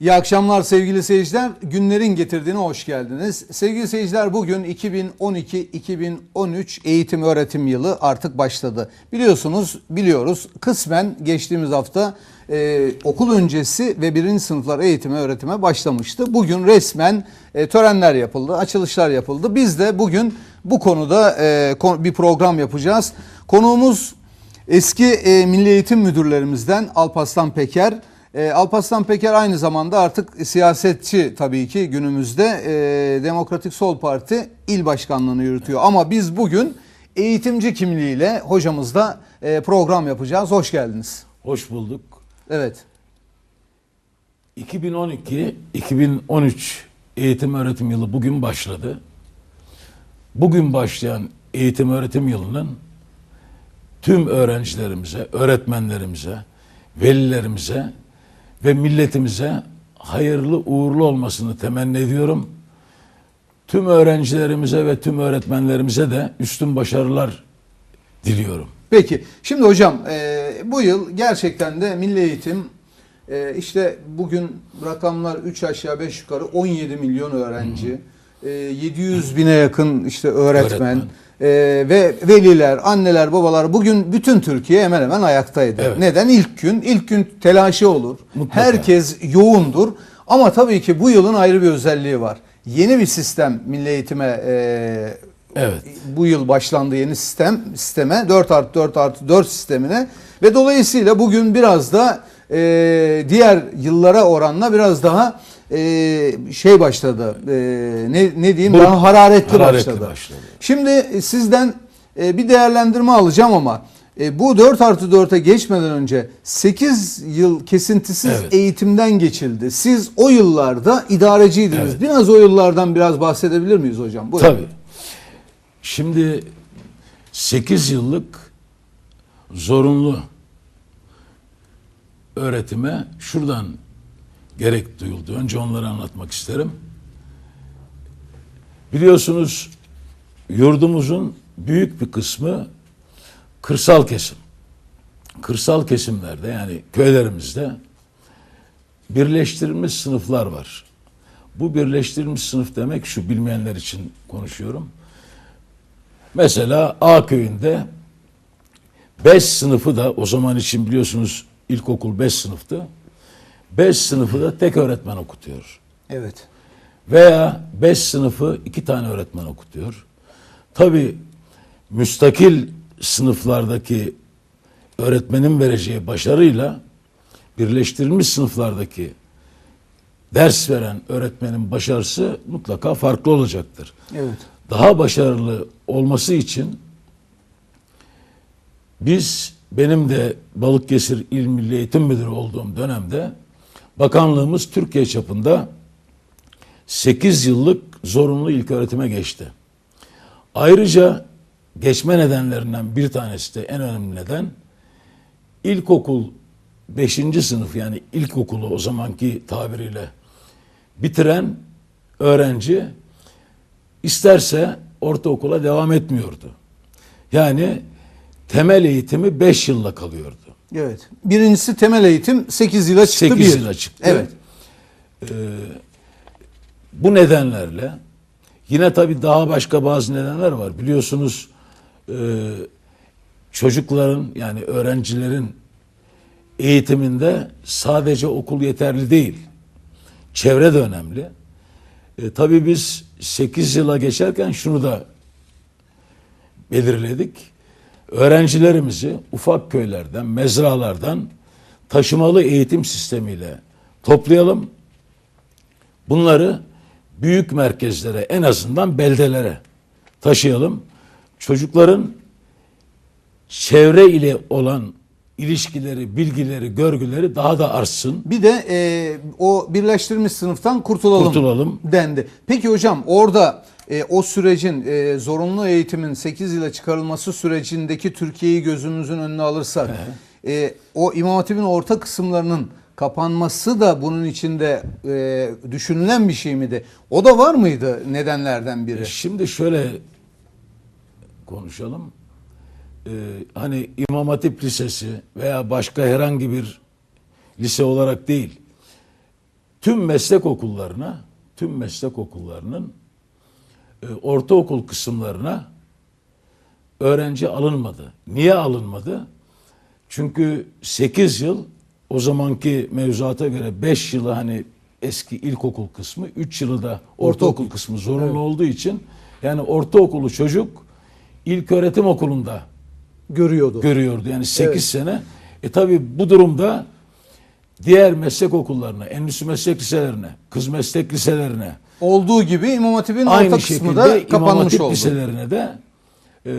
İyi akşamlar sevgili seyirciler. Günlerin getirdiğine hoş geldiniz. Sevgili seyirciler bugün 2012-2013 eğitim öğretim yılı artık başladı. Biliyorsunuz, biliyoruz kısmen geçtiğimiz hafta e, okul öncesi ve birinci sınıflar eğitime öğretime başlamıştı. Bugün resmen e, törenler yapıldı, açılışlar yapıldı. Biz de bugün bu konuda e, bir program yapacağız. Konuğumuz eski e, Milli Eğitim Müdürlerimizden Alparslan Peker. E, Alparslan Peker aynı zamanda artık siyasetçi tabii ki günümüzde e, Demokratik Sol Parti il başkanlığını yürütüyor. Ama biz bugün eğitimci kimliğiyle hocamızla e, program yapacağız. Hoş geldiniz. Hoş bulduk. Evet. 2012-2013 eğitim öğretim yılı bugün başladı. Bugün başlayan eğitim öğretim yılının tüm öğrencilerimize, öğretmenlerimize, velilerimize ve milletimize hayırlı uğurlu olmasını temenni ediyorum. Tüm öğrencilerimize ve tüm öğretmenlerimize de üstün başarılar diliyorum. Peki şimdi hocam e, bu yıl gerçekten de milli eğitim e, işte bugün rakamlar 3 aşağı 5 yukarı 17 milyon öğrenci, e, 700 bine yakın işte öğretmen, Öğretmen. E, ve veliler, anneler, babalar bugün bütün Türkiye hemen hemen ayaktaydı. Evet. Neden? İlk gün, ilk gün telaşı olur. Mutlaka. Herkes yoğundur. Ama tabii ki bu yılın ayrı bir özelliği var. Yeni bir sistem milli eğitime e, Evet. bu yıl başlandı yeni sistem sisteme 4 artı 4 artı 4 sistemine ve dolayısıyla bugün biraz da e, diğer yıllara oranla biraz daha e, şey başladı e, ne, ne diyeyim Bu- daha hararetli, hararetli başladı. başladı. Şimdi sizden e, bir değerlendirme alacağım ama e, bu 4 artı 4'e geçmeden önce 8 yıl kesintisiz Evet. eğitimden geçildi. Siz o yıllarda idareciydiniz. Evet. Biraz o yıllardan biraz bahsedebilir miyiz hocam? Buyurun. Tabii. Şimdi 8 yıllık zorunlu öğretime şuradan gerek duyuldu. Önce onları anlatmak isterim. Biliyorsunuz yurdumuzun büyük bir kısmı kırsal kesim. Kırsal kesimlerde yani köylerimizde birleştirilmiş sınıflar var. Bu birleştirilmiş sınıf demek şu bilmeyenler için konuşuyorum. Mesela A köyünde 5 sınıfı da o zaman için biliyorsunuz ilkokul 5 sınıftı. 5 sınıfı da tek öğretmen okutuyor. Evet. Veya 5 sınıfı iki tane öğretmen okutuyor. Tabi müstakil sınıflardaki öğretmenin vereceği başarıyla birleştirilmiş sınıflardaki ders veren öğretmenin başarısı mutlaka farklı olacaktır. Evet. Daha başarılı olması için biz benim de Balıkesir İl Milli Eğitim Müdürü olduğum dönemde bakanlığımız Türkiye çapında 8 yıllık zorunlu ilk öğretime geçti. Ayrıca geçme nedenlerinden bir tanesi de en önemli neden ilkokul 5. sınıf yani ilkokulu o zamanki tabiriyle bitiren öğrenci isterse ortaokula devam etmiyordu. Yani temel eğitimi 5 yılla kalıyordu. Evet. Birincisi temel eğitim 8 yıla çıktı. 8 bir. yıla çıktı. Evet. Bu nedenlerle yine tabii daha başka bazı nedenler var. Biliyorsunuz e, çocukların yani öğrencilerin eğitiminde sadece okul yeterli değil. Çevre de önemli. E, tabii biz 8 yıla geçerken şunu da belirledik. Öğrencilerimizi ufak köylerden, mezralardan taşımalı eğitim sistemiyle toplayalım. Bunları büyük merkezlere en azından beldelere taşıyalım. Çocukların çevre ile olan ilişkileri, bilgileri, görgüleri daha da artsın. Bir de e, o birleştirilmiş sınıftan kurtulalım, Kurtulalım. dendi. Peki hocam orada e, o sürecin e, zorunlu eğitimin 8 yıla çıkarılması sürecindeki Türkiye'yi gözümüzün önüne alırsak e, o İmam Hatip'in orta kısımlarının kapanması da bunun içinde e, düşünülen bir şey miydi? O da var mıydı nedenlerden biri? Şimdi şöyle konuşalım. Ee, hani İmam Hatip Lisesi veya başka herhangi bir lise olarak değil. tüm meslek okullarına, tüm meslek okullarının e, ortaokul kısımlarına öğrenci alınmadı. Niye alınmadı? Çünkü 8 yıl o zamanki mevzuata göre 5 yılı hani eski ilkokul kısmı, 3 yılı da ortaokul Ortaokul. kısmı zorunlu olduğu için yani ortaokulu çocuk ilk öğretim okulunda Görüyordu. görüyordu. Yani 8 Evet. sene. E tabi bu durumda diğer meslek okullarına, endüstri meslek liselerine, kız meslek liselerine, Olduğu gibi İmam Hatip'in orta aynı kısmı şekilde da İmam kapanmış Hatip oldu. liselerine de e,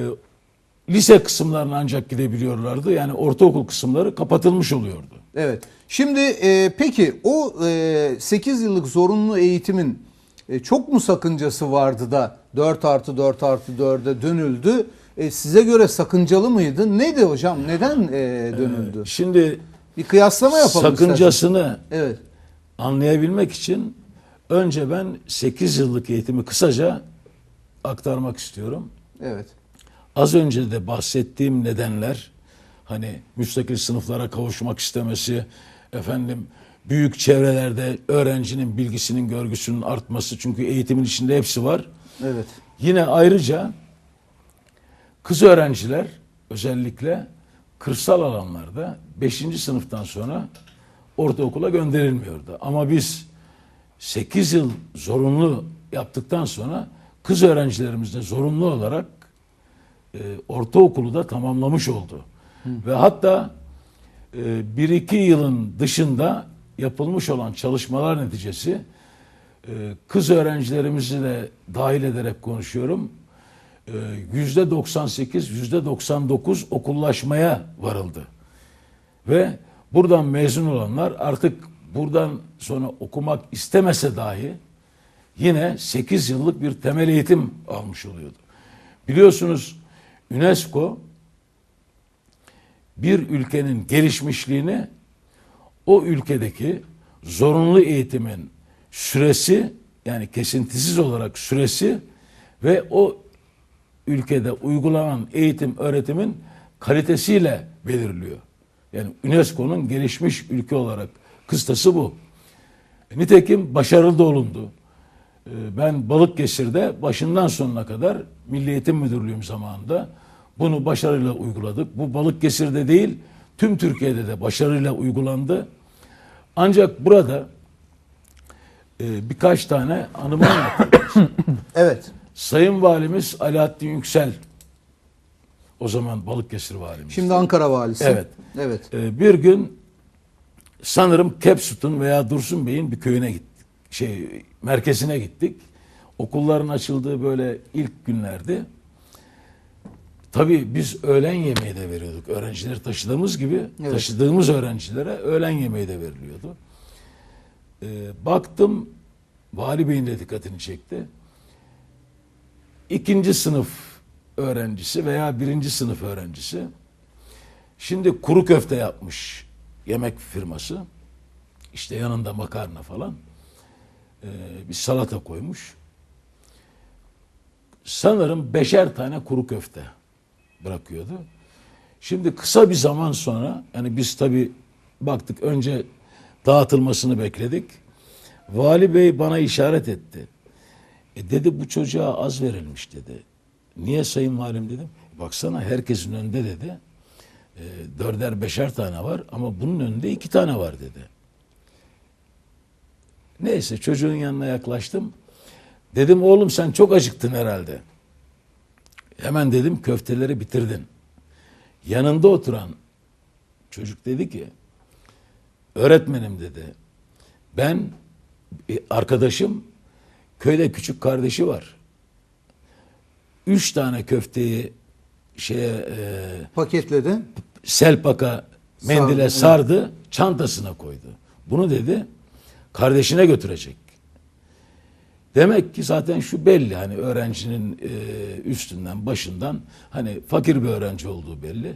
lise kısımlarına ancak gidebiliyorlardı. Yani ortaokul kısımları kapatılmış oluyordu. Evet. Şimdi e, peki o e, 8 yıllık zorunlu eğitimin e, çok mu sakıncası vardı da 4 artı 4 artı 4'e dönüldü? E, size göre sakıncalı mıydı? Neydi hocam? Neden e, dönüldü? Şimdi Bir kıyaslama yapalım sakıncasını Evet. anlayabilmek için önce ben 8 yıllık eğitimi kısaca aktarmak istiyorum. Evet. Az önce de bahsettiğim nedenler hani müstakil sınıflara kavuşmak istemesi, efendim büyük çevrelerde öğrencinin bilgisinin, görgüsünün artması çünkü eğitimin içinde hepsi var. Evet. Yine ayrıca kız öğrenciler özellikle kırsal alanlarda 5. sınıftan sonra ortaokula gönderilmiyordu. Ama biz 8 yıl zorunlu yaptıktan sonra kız öğrencilerimiz de zorunlu olarak e, ortaokulu da tamamlamış oldu. Ve hatta e, bir iki yılın dışında yapılmış olan çalışmalar neticesi e, kız öğrencilerimizi de dahil ederek konuşuyorum. E, Yüzde 98, yüzde 99 okullaşmaya varıldı. Ve buradan mezun olanlar artık buradan sonra okumak istemese dahi yine 8 yıllık bir temel eğitim almış oluyordu. Biliyorsunuz UNESCO bir ülkenin gelişmişliğini o ülkedeki zorunlu eğitimin süresi yani kesintisiz olarak süresi ve o ülkede uygulanan eğitim öğretimin kalitesiyle belirliyor. Yani UNESCO'nun gelişmiş ülke olarak kıstası bu. Nitekim başarılı da olundu. Ee, Ben Balıkesir'de başından sonuna kadar Milli Eğitim Müdürlüğüm zamanında bunu başarıyla uyguladık. Bu Balıkesir'de değil, tüm Türkiye'de de başarıyla uygulandı. Ancak burada e, birkaç tane anımı anlatayım. Evet. Sayın Valimiz Alaaddin Yüksel, o zaman Balıkesir Valimiz. Şimdi Ankara valisi. Evet. Evet. Bir gün sanırım Kepsut'un veya Dursun Bey'in bir köyüne gittik. Şey merkezine gittik. Okulların açıldığı böyle ilk günlerdi. Tabii biz öğlen yemeği de veriyorduk. Öğrencileri taşıdığımız gibi Evet. taşıdığımız öğrencilere öğlen yemeği de veriliyordu. Ee, baktım Vali Bey'in de dikkatini çekti. İkinci sınıf öğrencisi veya birinci sınıf öğrencisi Şimdi kuru köfte yapmış yemek firması. İşte yanında makarna falan. Ee, bir salata koymuş. Sanırım beşer tane kuru köfte bırakıyordu. Şimdi kısa bir zaman sonra yani biz tabi baktık önce dağıtılmasını bekledik. Vali Bey bana işaret etti. E dedi bu çocuğa az verilmiş dedi. Niye sayın valim dedim. Baksana herkesin önünde dedi. E, dörder beşer tane var ama bunun önünde iki tane var dedi. Neyse çocuğun yanına yaklaştım. Dedim oğlum sen çok acıktın herhalde. Hemen dedim köfteleri bitirdin. Yanında oturan çocuk dedi ki öğretmenim dedi. Ben e, arkadaşım köyde küçük kardeşi var. Üç tane köfteyi şeye e, Paketledi. Selpak'a mendile Sardı, sardı, çantasına koydu. Bunu dedi kardeşine götürecek. Demek ki zaten şu belli hani öğrencinin e, üstünden başından hani fakir bir öğrenci olduğu belli.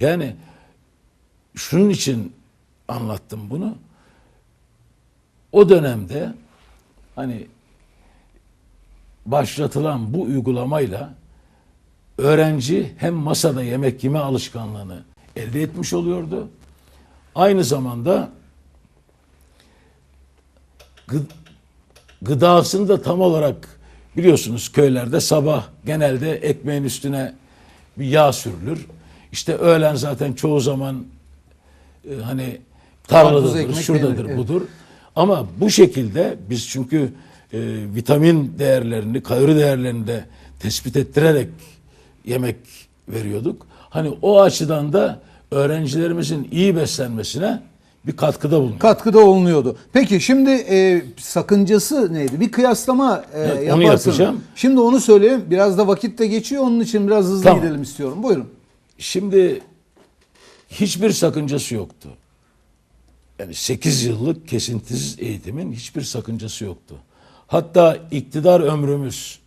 Yani şunun için anlattım bunu. O dönemde hani başlatılan bu uygulamayla öğrenci hem masada yemek yeme alışkanlığını elde etmiş oluyordu. Aynı zamanda gı- gıdasını da tam olarak biliyorsunuz köylerde sabah genelde ekmeğin üstüne bir yağ sürülür. İşte öğlen zaten çoğu zaman e, hani tarladadır, şuradadır, evet. budur. Ama bu şekilde biz çünkü e, vitamin değerlerini, kalori değerlerini de tespit ettirerek yemek veriyorduk. Hani o açıdan da öğrencilerimizin iyi beslenmesine bir katkıda bulunuyor. Katkıda olunuyordu. Peki şimdi e, sakıncası neydi? Bir kıyaslama e, Evet, onu yaparsın. yapacağım. Şimdi onu söyleyeyim. Biraz da vakit de geçiyor. Onun için biraz hızlı Tamam. gidelim istiyorum. Buyurun. Şimdi hiçbir sakıncası yoktu. Yani 8 yıllık kesintisiz eğitimin hiçbir sakıncası yoktu. Hatta iktidar ömrümüz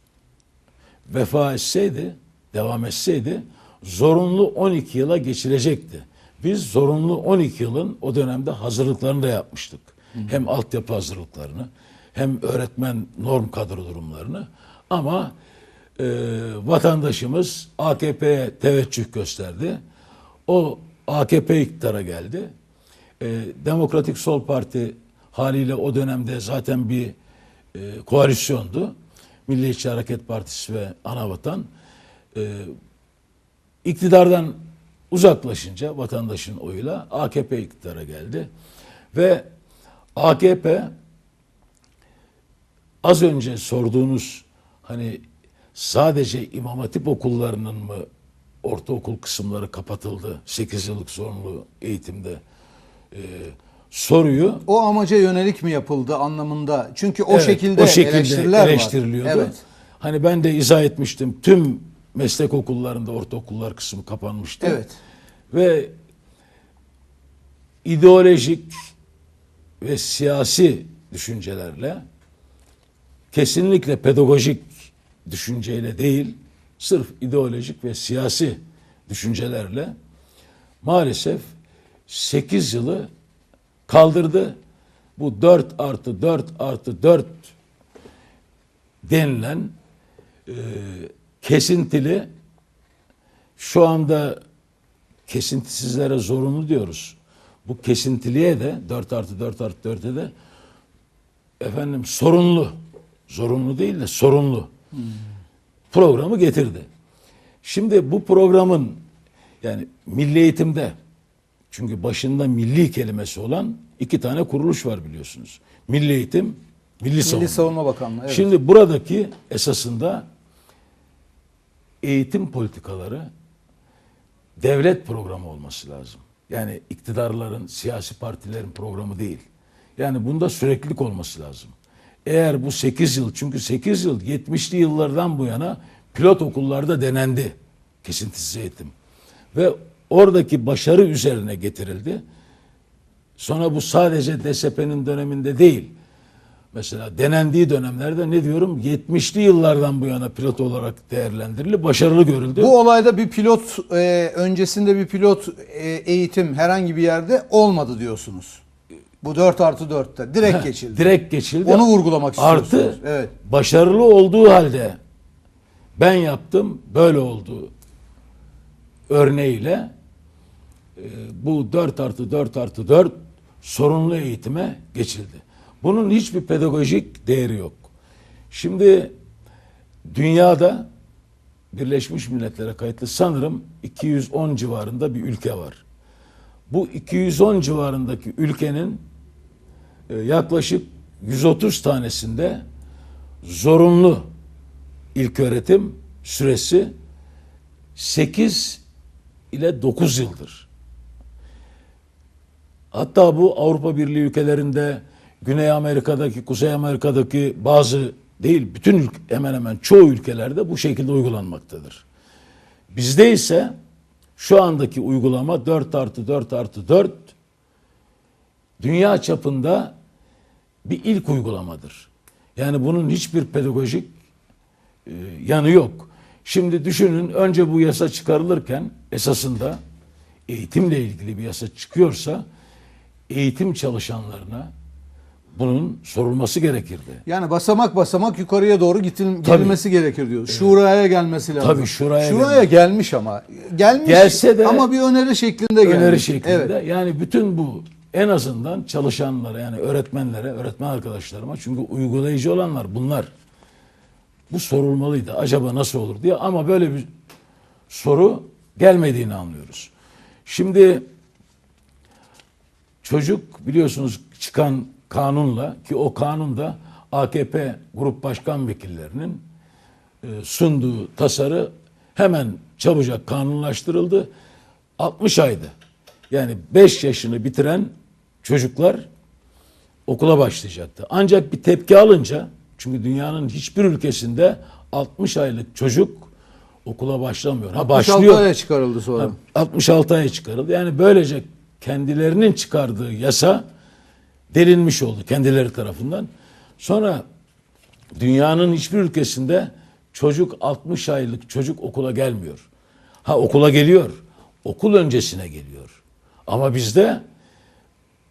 vefa etseydi, devam etseydi zorunlu 12 yıla geçirecekti. Biz zorunlu 12 yılın o dönemde hazırlıklarını da yapmıştık. Hem altyapı hazırlıklarını hem öğretmen norm kadro durumlarını ama e, vatandaşımız AKP'ye teveccüh gösterdi. O AKP iktidara geldi. E, Demokratik Sol Parti haliyle o dönemde zaten bir e, koalisyondu. Milliyetçi Hareket Partisi ve Anavatan. E, iktidardan uzaklaşınca vatandaşın oyuyla AKP iktidara geldi. Ve AKP az önce sorduğunuz hani sadece İmam Hatip okullarının mı ortaokul kısımları kapatıldı 8 yıllık zorunlu eğitimde e, soruyu O amaca yönelik mi yapıldı anlamında? Çünkü o Evet, şekilde, o şekilde eleştiriler var. eleştiriliyordu. Evet. Hani ben de izah etmiştim. Tüm meslek okullarında ortaokullar kısmı kapanmıştı. Evet. Ve ideolojik ve siyasi düşüncelerle kesinlikle pedagojik düşünceyle değil, sırf ideolojik ve siyasi düşüncelerle maalesef 8 yılı kaldırdı. Bu 4 artı 4 artı 4 denilen e, kesintili şu anda kesintisizlere zorunlu diyoruz. Bu kesintiliye de 4 artı 4 artı 4'e de efendim sorunlu, zorunlu değil de sorunlu programı getirdi. Şimdi bu programın yani milli eğitimde çünkü başında milli kelimesi olan iki tane kuruluş var biliyorsunuz. Milli Eğitim, Milli Savunma. Milli Savunma Bakanlığı. Evet. Şimdi buradaki esasında eğitim politikaları devlet programı olması lazım. Yani iktidarların, siyasi partilerin programı değil. Yani bunda süreklilik olması lazım. Eğer bu 8 yıl, çünkü 8 yıl 70'li yıllardan bu yana pilot okullarda denendi kesintisiz eğitim. Ve oradaki başarı üzerine getirildi. Sonra bu sadece DSP'nin döneminde değil. Mesela denendiği dönemlerde ne diyorum 70'li yıllardan bu yana pilot olarak değerlendirildi. Başarılı görüldü. Bu olayda bir pilot e, öncesinde bir pilot e, eğitim herhangi bir yerde olmadı diyorsunuz. Bu 4 artı 4'te direkt geçildi. Direkt geçildi. Onu vurgulamak istiyorsunuz. Artı Evet. başarılı olduğu halde ben yaptım böyle oldu örneğiyle e, bu 4 artı 4 artı 4 sorunlu eğitime geçildi. Bunun hiçbir pedagojik değeri yok. Şimdi dünyada Birleşmiş Milletler'e kayıtlı sanırım 210 civarında bir ülke var. Bu 210 civarındaki ülkenin e, yaklaşık 130 tanesinde zorunlu ilköğretim süresi 8 ile 9 yıldır. Hatta bu Avrupa Birliği ülkelerinde, Güney Amerika'daki, Kuzey Amerika'daki bazı değil, bütün hemen hemen çoğu ülkelerde bu şekilde uygulanmaktadır. Bizde ise şu andaki uygulama 4 artı 4 artı 4 dünya çapında bir ilk uygulamadır. Yani bunun hiçbir pedagojik e, yanı yok. Şimdi düşünün önce bu yasa çıkarılırken esasında eğitimle ilgili bir yasa çıkıyorsa eğitim çalışanlarına bunun sorulması gerekirdi. Yani basamak basamak yukarıya doğru gitil, Tabii. gidilmesi gerekir diyor. Şuraya gelmesi lazım. Tabii, şuraya Şuraya gelmiş ama. Gelmiş Gelse de ama bir öneri şeklinde gelmiş. Öneri şeklinde. Evet. Yani bütün bu en azından çalışanlara yani öğretmenlere, öğretmen arkadaşlarıma çünkü uygulayıcı olanlar bunlar. Bu sorulmalıydı. Acaba nasıl olur diye ama böyle bir soru gelmediğini anlıyoruz. Şimdi çocuk biliyorsunuz çıkan kanunla ki o kanunda AKP grup başkan vekillerinin e, sunduğu tasarı hemen çabucak kanunlaştırıldı. 60 aydı. Yani 5 yaşını bitiren çocuklar okula başlayacaktı. Ancak bir tepki alınca çünkü dünyanın hiçbir ülkesinde 60 aylık çocuk okula başlamıyor. Ha 66 başlıyor. aya çıkarıldı sonra. Ha, 66 aya çıkarıldı. Yani böylece kendilerinin çıkardığı yasa delinmiş oldu kendileri tarafından. Sonra dünyanın hiçbir ülkesinde çocuk 60 aylık çocuk okula gelmiyor. Ha okula geliyor. Okul öncesine geliyor. Ama bizde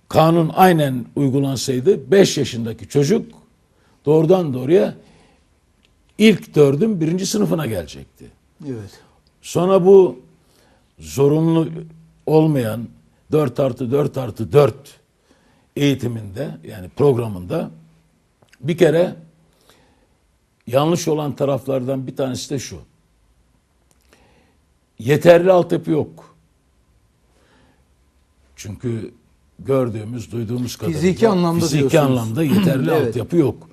kanun aynen uygulansaydı 5 yaşındaki çocuk doğrudan doğruya ilk dördün birinci sınıfına gelecekti. Evet. Sonra bu zorunlu olmayan 4 artı 4 artı 4 eğitiminde yani programında bir kere yanlış olan taraflardan bir tanesi de şu. Yeterli altyapı yok. Çünkü gördüğümüz, duyduğumuz kadarıyla Fiziki anlamda fiziki diyorsunuz. anlamda yeterli Evet. altyapı yok.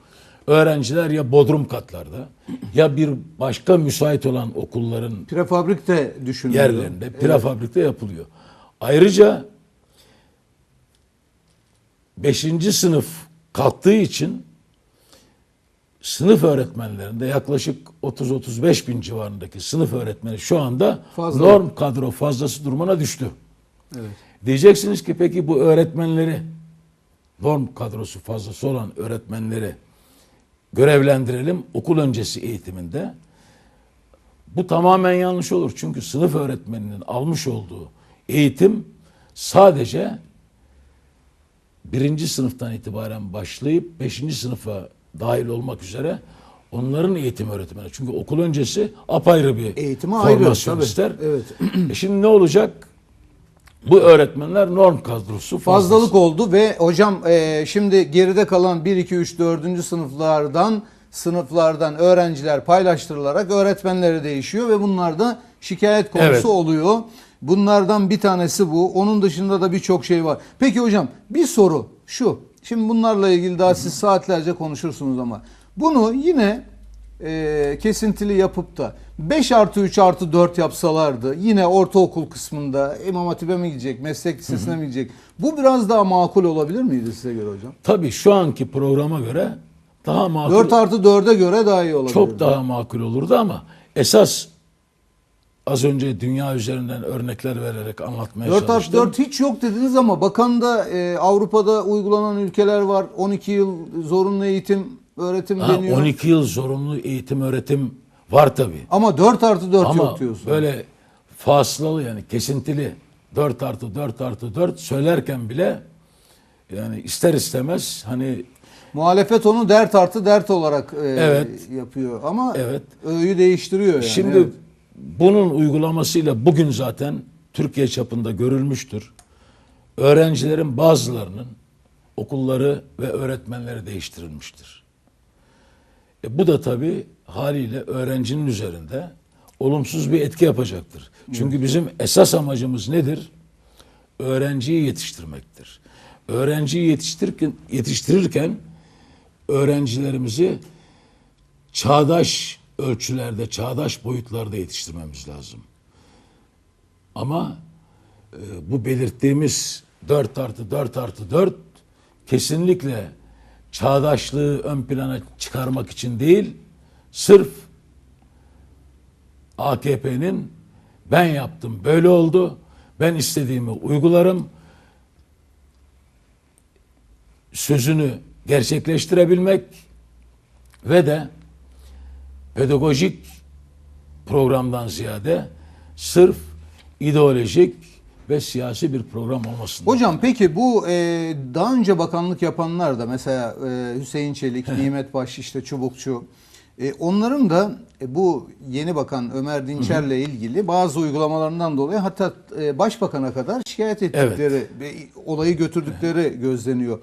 Öğrenciler ya bodrum katlarda ya bir başka müsait olan okulların Prefabrik de düşünülüyor. yerlerinde prefabrikte yapılıyor. Ayrıca 5. sınıf kalktığı için sınıf öğretmenlerinde yaklaşık 30-35 bin civarındaki sınıf öğretmeni şu anda Fazla. norm kadro fazlası durumuna düştü. Evet. Diyeceksiniz ki peki bu öğretmenleri norm kadrosu fazlası olan öğretmenleri görevlendirelim okul öncesi eğitiminde. Bu tamamen yanlış olur. Çünkü sınıf öğretmeninin almış olduğu eğitim sadece birinci sınıftan itibaren başlayıp beşinci sınıfa dahil olmak üzere onların eğitim öğretmeni. Çünkü okul öncesi apayrı bir Eğitimi ayrı, formasyon tabii. ister. Evet. E şimdi ne olacak? Bu öğretmenler norm kadrosu fazlası. Fazlalık oldu ve hocam e, şimdi geride kalan 1, 2, 3, 4. sınıflardan sınıflardan öğrenciler paylaştırılarak öğretmenleri değişiyor ve bunlar da şikayet konusu Evet. oluyor. Bunlardan bir tanesi bu. Onun dışında da birçok şey var. Peki hocam bir soru şu. Şimdi bunlarla ilgili daha siz saatlerce konuşursunuz ama bunu yine e, kesintili yapıp da 5 artı 3 artı 4 yapsalardı yine ortaokul kısmında İmam Hatip'e mi gidecek, meslek lisesine mi gidecek? Bu biraz daha makul olabilir miydi size göre hocam? Tabii şu anki programa göre daha makul 4 artı 4'e göre daha iyi olabilir. çok daha makul olurdu ama esas az önce dünya üzerinden örnekler vererek anlatmaya 4 artı çalıştım. 4 hiç yok dediniz ama bakanda e, Avrupa'da uygulanan ülkeler var. 12 yıl zorunlu eğitim, öğretim Ha, deniyor. 12 yıl zorunlu eğitim öğretim var tabii. Ama 4 artı 4 Ama yok diyorsun. böyle fasılalı yani kesintili 4 artı 4 artı 4 söylerken bile yani ister istemez hani Muhalefet onu dert artı dert olarak e, Evet. yapıyor ama Evet. öğüyü değiştiriyor yani. Şimdi evet. Bunun uygulamasıyla bugün zaten Türkiye çapında görülmüştür. Öğrencilerin bazılarının okulları ve öğretmenleri değiştirilmiştir. E bu da tabii haliyle öğrencinin üzerinde olumsuz bir etki yapacaktır. Çünkü bizim esas amacımız nedir? Öğrenciyi yetiştirmektir. Öğrenciyi yetiştirirken, yetiştirirken öğrencilerimizi çağdaş ölçülerde, çağdaş boyutlarda yetiştirmemiz lazım. Ama e, bu belirttiğimiz 4 artı 4 artı 4 kesinlikle çağdaşlığı ön plana çıkarmak için değil, sırf AKP'nin ben yaptım böyle oldu, ben istediğimi uygularım, sözünü gerçekleştirebilmek ve de pedagojik programdan ziyade sırf ideolojik ve siyasi bir program olmasın. Hocam peki bu e, daha önce bakanlık yapanlar da mesela e, Hüseyin Çelik, Nimet Baş, işte Çubukçu E, onların da e, bu yeni bakan Ömer Dinçer'le ilgili bazı uygulamalarından dolayı hatta e, başbakana kadar şikayet ettikleri ve olayı götürdükleri gözleniyor.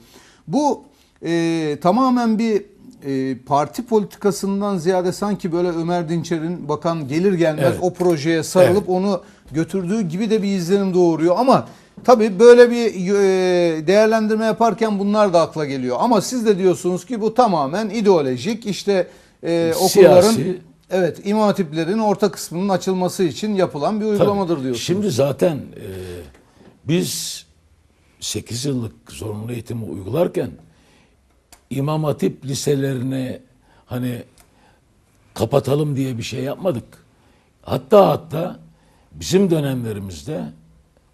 Bu e, tamamen bir e, parti politikasından ziyade sanki böyle Ömer Dinçer'in bakan gelir gelmez Evet. o projeye sarılıp onu götürdüğü gibi de bir izlenim doğuruyor ama tabii böyle bir e, değerlendirme yaparken bunlar da akla geliyor. Ama siz de diyorsunuz ki bu tamamen ideolojik işte e, okulların Siyasi. evet imam hatiplerin orta kısmının açılması için yapılan bir uygulamadır Tabii. diyorsunuz. Şimdi zaten e, biz 8 yıllık zorunlu eğitimi uygularken İmam Hatip liselerine hani kapatalım diye bir şey yapmadık. Hatta hatta bizim dönemlerimizde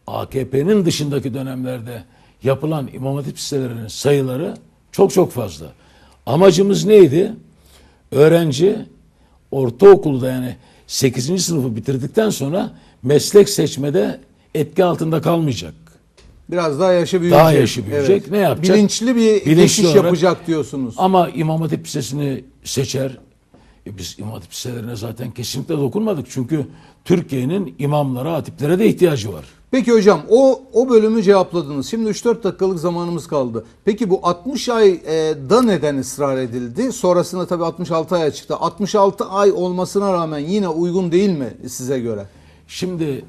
AKP'nin dışındaki dönemlerde yapılan İmam Hatip liselerinin sayıları çok çok fazla. Amacımız neydi? Öğrenci ortaokulda yani 8. sınıfı bitirdikten sonra meslek seçmede etki altında kalmayacak. Biraz daha yaşı büyüyecek. Daha yaşı büyüyecek. Ne yapacak? Bilinçli bir Bilinçli geçiş olarak- yapacak diyorsunuz. Ama İmam Hatip Lisesi'ni seçer. E biz İmam Hatip Liselerine zaten kesinlikle dokunmadık. Çünkü Türkiye'nin imamlara, hatiplere de ihtiyacı var. Peki hocam o o bölümü cevapladınız. Şimdi 3-4 dakikalık zamanımız kaldı. Peki bu 60 ayda neden ısrar edildi? Sonrasında tabii 66 aya çıktı. 66 ay olmasına rağmen yine uygun değil mi size göre? Şimdi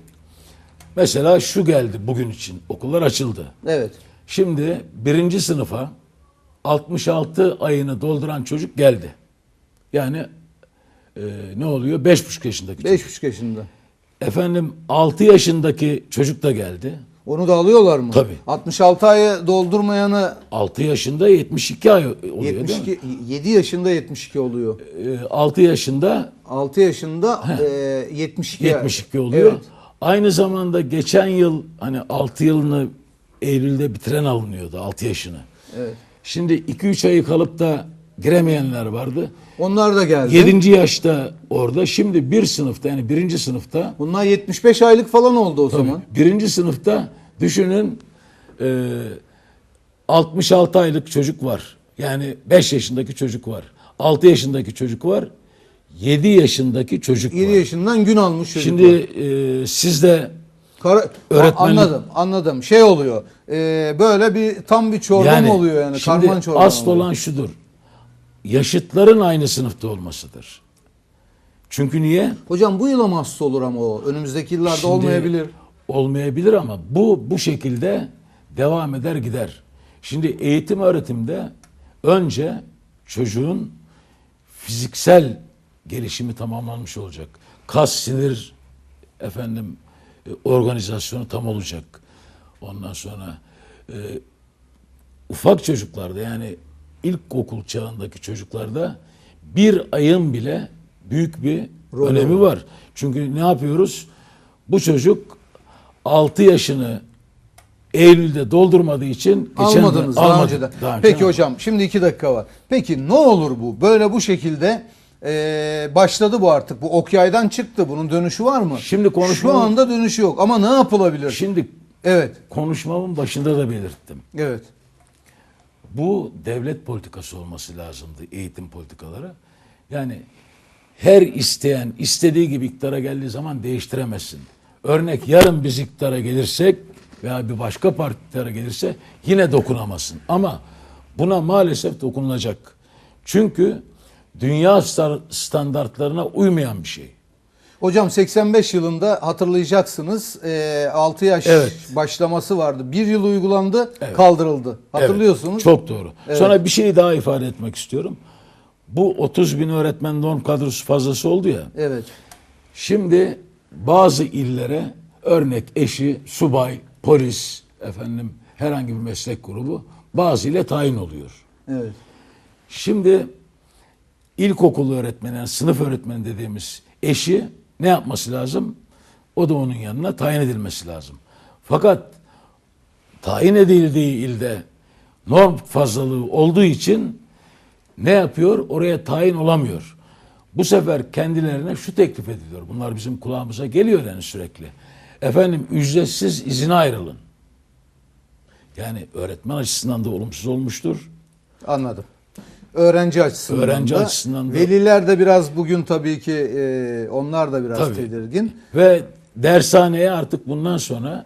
mesela şu geldi bugün için. Okullar açıldı. Evet. Şimdi birinci sınıfa 66 ayını dolduran çocuk geldi. Yani e, ne oluyor? 5,5 yaşındaki çocuk. 5,5 yaşında. Efendim 6 yaşındaki çocuk da geldi. Onu da alıyorlar mı? Tabii. 66 ayı doldurmayanı 6 yaşında 72 ay oluyor değil mi? 72 7 yaşında 72 oluyor. E, 6 yaşında 6 yaşında e, 72 ay. 72 oluyor. Evet. Aynı zamanda geçen yıl hani 6 yılını Eylül'de bitiren alınıyordu 6 yaşını. Evet. Şimdi 2-3 ayı kalıp da giremeyenler vardı. Onlar da geldi. 7. yaşta orada şimdi bir sınıfta yani birinci sınıfta Bunlar 75 aylık falan oldu o zaman. birinci sınıfta düşünün e, 66 aylık çocuk var. Yani 5 yaşındaki çocuk var. 6 yaşındaki çocuk var. 7 yaşındaki çocuk 7 var. yaşından gün almış çocuk. Şimdi e, siz de Kara, Öğretmenlik- anladım, anladım. Şey oluyor. e, böyle bir tam bir çorba mı oluyor yani? Şimdi Karman çorba asıl oluyor? olan şudur. Yaşıtların aynı sınıfta olmasıdır. Çünkü niye? Hocam bu yıla mahsus olur ama o. Önümüzdeki yıllarda Şimdi olmayabilir. Olmayabilir ama bu bu şekilde devam eder gider. Şimdi eğitim öğretimde önce çocuğun fiziksel gelişimi tamamlanmış olacak. Kas, sinir efendim e, organizasyonu tam olacak. Ondan sonra e, ufak çocuklarda yani ilkokul çağındaki çocuklarda bir ayın bile büyük bir Rolü önemi var. Çünkü ne yapıyoruz? Bu çocuk 6 yaşını Eylül'de doldurmadığı için geçen Almadınız de- daha almadık. önceden. Daha Peki hocam şimdi iki dakika var. Peki ne olur bu? Böyle bu şekilde e, başladı bu artık. Bu ok yaydan çıktı. Bunun dönüşü var mı? Şimdi konuşmamız- Şu anda dönüşü yok. Ama ne yapılabilir? Şimdi Evet. konuşmamın başında da belirttim. Evet. Bu devlet politikası olması lazımdı eğitim politikaları. Yani her isteyen istediği gibi iktidara geldiği zaman değiştiremezsin. Örnek yarın biz iktidara gelirsek veya bir başka parti iktidara gelirse yine dokunamazsın. Ama buna maalesef dokunulacak. Çünkü dünya standartlarına uymayan bir şey. Hocam 85 yılında hatırlayacaksınız e, 6 yaş Evet. başlaması vardı. Bir yıl uygulandı, Evet. kaldırıldı. Hatırlıyorsunuz. Evet, çok doğru. Sonra bir şey daha ifade etmek istiyorum. Bu 30 bin öğretmen norm kadrosu fazlası oldu ya. Evet. Şimdi bazı illere örnek eşi, subay, polis, efendim herhangi bir meslek grubu bazı ile tayin oluyor. Evet. Şimdi ilkokul öğretmeni, yani sınıf öğretmeni dediğimiz eşi ne yapması lazım? O da onun yanına tayin edilmesi lazım. Fakat tayin edildiği ilde norm fazlalığı olduğu için ne yapıyor? Oraya tayin olamıyor. Bu sefer kendilerine şu teklif ediliyor. Bunlar bizim kulağımıza geliyor yani sürekli. Efendim ücretsiz izine ayrılın. Yani öğretmen açısından da olumsuz olmuştur. Anladım. Öğrenci açısından Öğrenci da. açısından da. Veliler de biraz bugün tabii ki e, onlar da biraz Tabii. tedirgin. Ve dershaneye artık bundan sonra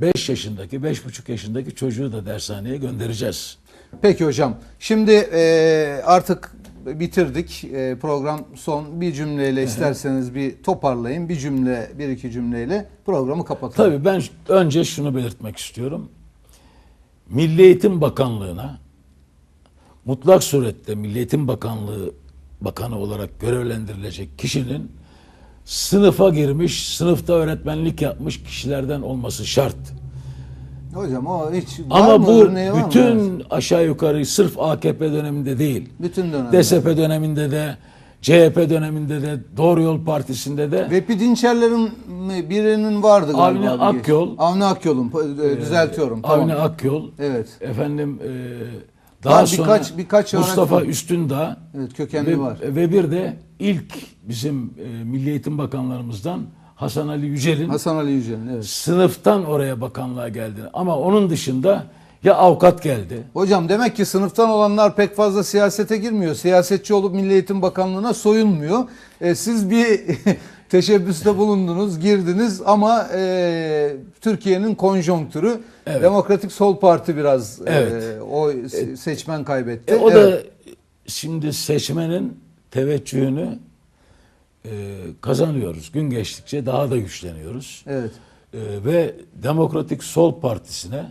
5 yaşındaki, 5,5 yaşındaki çocuğu da dershaneye göndereceğiz. Peki hocam. Şimdi e, artık bitirdik. E, program son bir cümleyle isterseniz bir toparlayın. Bir cümle, bir iki cümleyle programı kapatalım. Tabii ben önce şunu belirtmek istiyorum. Milli Eğitim Bakanlığı'na mutlak surette Milli Eğitim Bakanlığı Bakanı olarak görevlendirilecek kişinin sınıfa girmiş, sınıfta öğretmenlik yapmış kişilerden olması şart. Hocam o hiç Ama bu bütün aşağı yukarı sırf AKP döneminde değil. bütün dönemde. DSP döneminde de, CHP döneminde de, Doğru Yol Partisi'nde de Vehbi Dinçerler'in birinin vardı galiba. Avni Akyol. Avni Akyol'un e, düzeltiyorum. tamam. Avni Akyol, Evet. efendim e, daha Var, sonra birkaç- birkaç Mustafa öğretmen- Üstündağ Evet, kökenli ve, var. ve bir de ilk bizim e, Milli Eğitim Bakanlarımızdan Hasan Ali Yücel'in Hasan Ali Yücel'in evet. sınıftan oraya bakanlığa geldi. Ama onun dışında ya avukat geldi. Hocam demek ki sınıftan olanlar pek fazla siyasete girmiyor. Siyasetçi olup Milli Eğitim Bakanlığı'na soyunmuyor. E, siz bir teşebbüste bulundunuz, girdiniz ama e, Türkiye'nin konjonktürü Evet. Demokratik Sol Parti biraz e, Evet. o se- seçmen kaybetti. E, o Evet. da şimdi seçmenin teveccühünü e, kazanıyoruz. Gün geçtikçe daha da güçleniyoruz. Evet. E, ve Demokratik Sol Partisi'ne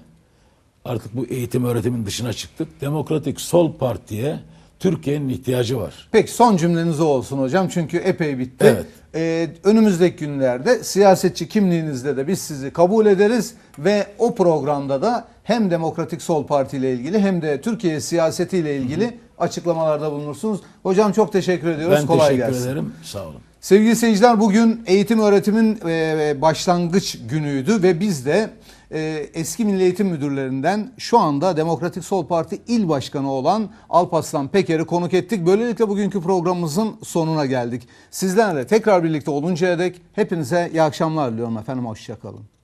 artık bu eğitim öğretimin dışına çıktık. Demokratik Sol Parti'ye Türkiye'nin ihtiyacı var. Peki son cümleniz o olsun hocam çünkü epey bitti. Evet. Ee, önümüzdeki günlerde siyasetçi kimliğinizde de biz sizi kabul ederiz ve o programda da hem Demokratik Sol Parti ile ilgili hem de Türkiye siyaseti ile ilgili açıklamalarda bulunursunuz. Hocam çok teşekkür ediyoruz. Ben Kolay teşekkür gelsin. ederim. Sağ olun. Sevgili seyirciler bugün eğitim öğretimin e, başlangıç günüydü ve biz de e, eski Milli Eğitim Müdürlerinden şu anda Demokratik Sol Parti İl Başkanı olan Alparslan Peker'i konuk ettik. Böylelikle bugünkü programımızın sonuna geldik. Sizlerle tekrar birlikte oluncaya dek hepinize iyi akşamlar diliyorum efendim. Hoşçakalın.